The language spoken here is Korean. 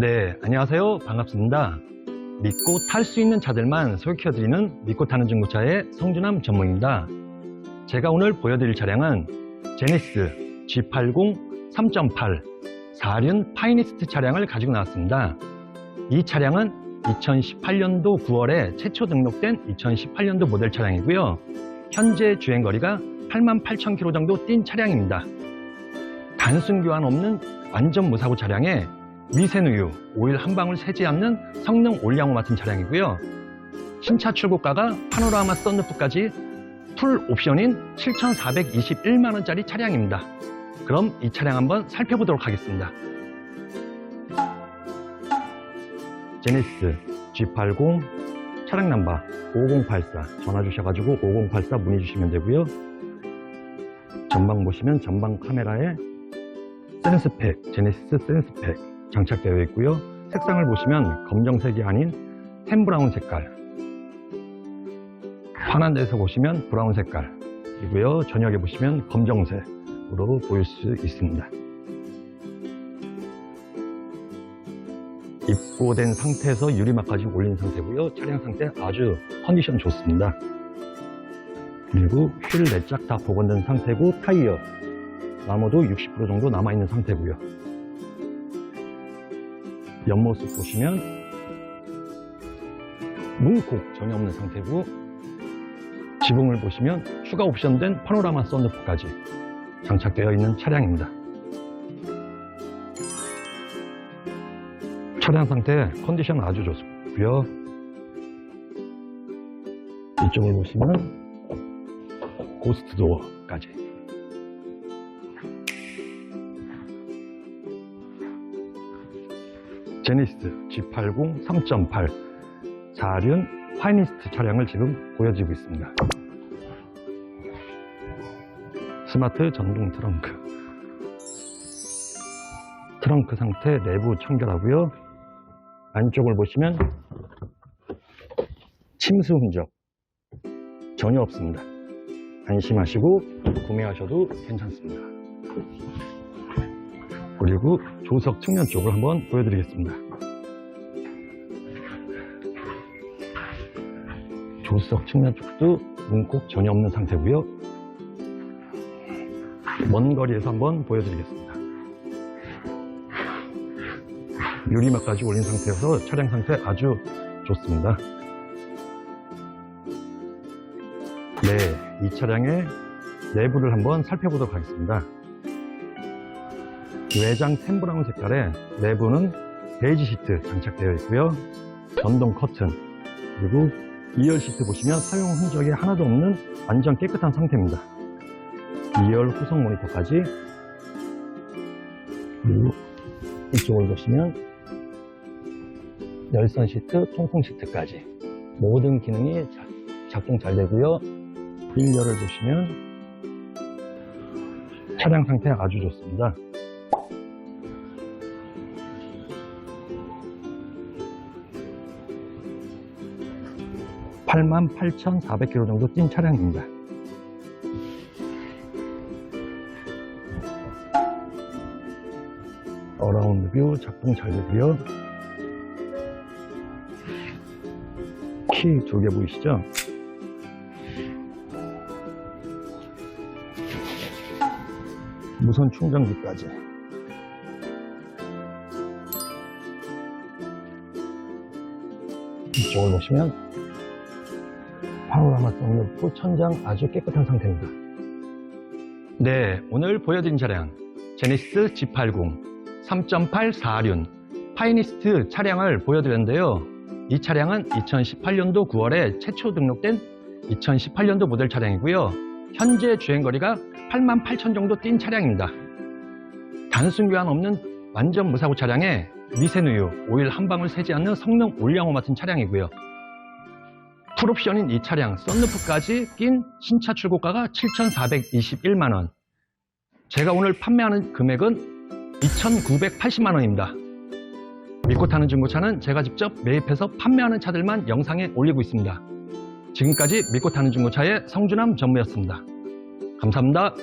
네, 안녕하세요. 반갑습니다. 믿고 탈 수 있는 차들만 소개해드리는 믿고 타는 중고차의 성준함 전문입니다. 제가 오늘 보여드릴 차량은 제네시스 G80 3.8 4륜 파이니스트 차량을 가지고 나왔습니다. 이 차량은 2018년도 9월에 최초 등록된 2018년도 모델 차량이고요. 현재 주행거리가 88,000km 정도 뛴 차량입니다. 단순 교환 없는 완전 무사고 차량에 미세누유, 오일 한 방울 새지 않는 성능 올량호 맡은 차량이고요. 신차 출고가가 파노라마 썬루프까지 풀 옵션인 7,421만 원짜리 차량입니다. 그럼 이 차량 한번 살펴보도록 하겠습니다. 제네시스 G80 차량 넘버 5084 전화 주셔가지고 5084 문의 주시면 되고요. 전방 보시면 전방 카메라에 센스팩, 제네시스 센스팩 장착되어 있고요. 색상을 보시면 검정색이 아닌 샘브라운 색깔 환한 데서 보시면 브라운 색깔이고요. 저녁에 보시면 검정색으로 보일 수 있습니다. 입고된 상태에서 유리막까지 올린 상태고요. 차량 상태 아주 컨디션 좋습니다. 그리고 휠 내짝 다 복원된 상태고 타이어 나무도 60% 정도 남아있는 상태고요. 옆모습 보시면 문콕 전혀 없는 상태고 지붕을 보시면 추가 옵션된 파노라마 썬루프까지 장착되어 있는 차량입니다. 차량 상태 컨디션 아주 좋고요. 이쪽을 보시면 고스트 도어까지 제니스 G80 3.8 4륜 파이니스트 차량을 지금 보여드리고 있습니다. 스마트 전동 트렁크 트렁크 상태 내부 청결하고요. 안쪽을 보시면 침수 흔적 전혀 없습니다. 안심하시고 구매하셔도 괜찮습니다. 그리고 조석 측면 쪽을 한번 보여드리겠습니다. 조석 측면 쪽도 문콕 전혀 없는 상태고요. 먼 거리에서 한번 보여드리겠습니다. 유리막까지 올린 상태여서 차량 상태 아주 좋습니다. 네, 이 차량의 내부를 한번 살펴보도록 하겠습니다. 외장 템브라운 색깔의 내부는 베이지 시트 장착되어 있고요. 전동 커튼 그리고 2열 시트 보시면 사용 흔적이 하나도 없는 완전 깨끗한 상태입니다. 2열 후속 모니터까지 그리고 이쪽을 보시면 열선 시트, 통풍 시트까지 모든 기능이 자- 작동 잘 되고요. 1열을 보시면 차량 상태 아주 좋습니다. 88,400km 정도 뛴 차량입니다. 어라운드 뷰 작동 잘 되고요. 키 두 개 보이시죠? 무선 충전기까지. 이쪽을 보시면 파노라마 썬루프 천장 아주 깨끗한 상태입니다. 네, 오늘 보여드린 차량 제네시스 G80 3.8 4륜 파이니스트 차량을 보여드렸는데요. 이 차량은 2018년도 9월에 최초 등록된 2018년도 모델 차량이고요. 현재 주행거리가 8만 8천 정도 뛴 차량입니다. 단순 교환 없는 완전 무사고 차량에 미세누유, 오일 한 방울 새지 않는 성능 올량호 맡은 차량이고요. 풀옵션인 이 차량 썬루프까지 낀 신차 출고가가 7,421만 원. 제가 오늘 판매하는 금액은 2,980만 원입니다. 믿고 타는 중고차는 제가 직접 매입해서 판매하는 차들만 영상에 올리고 있습니다. 지금까지 믿고 타는 중고차의 성준함 전무였습니다. 감사합니다.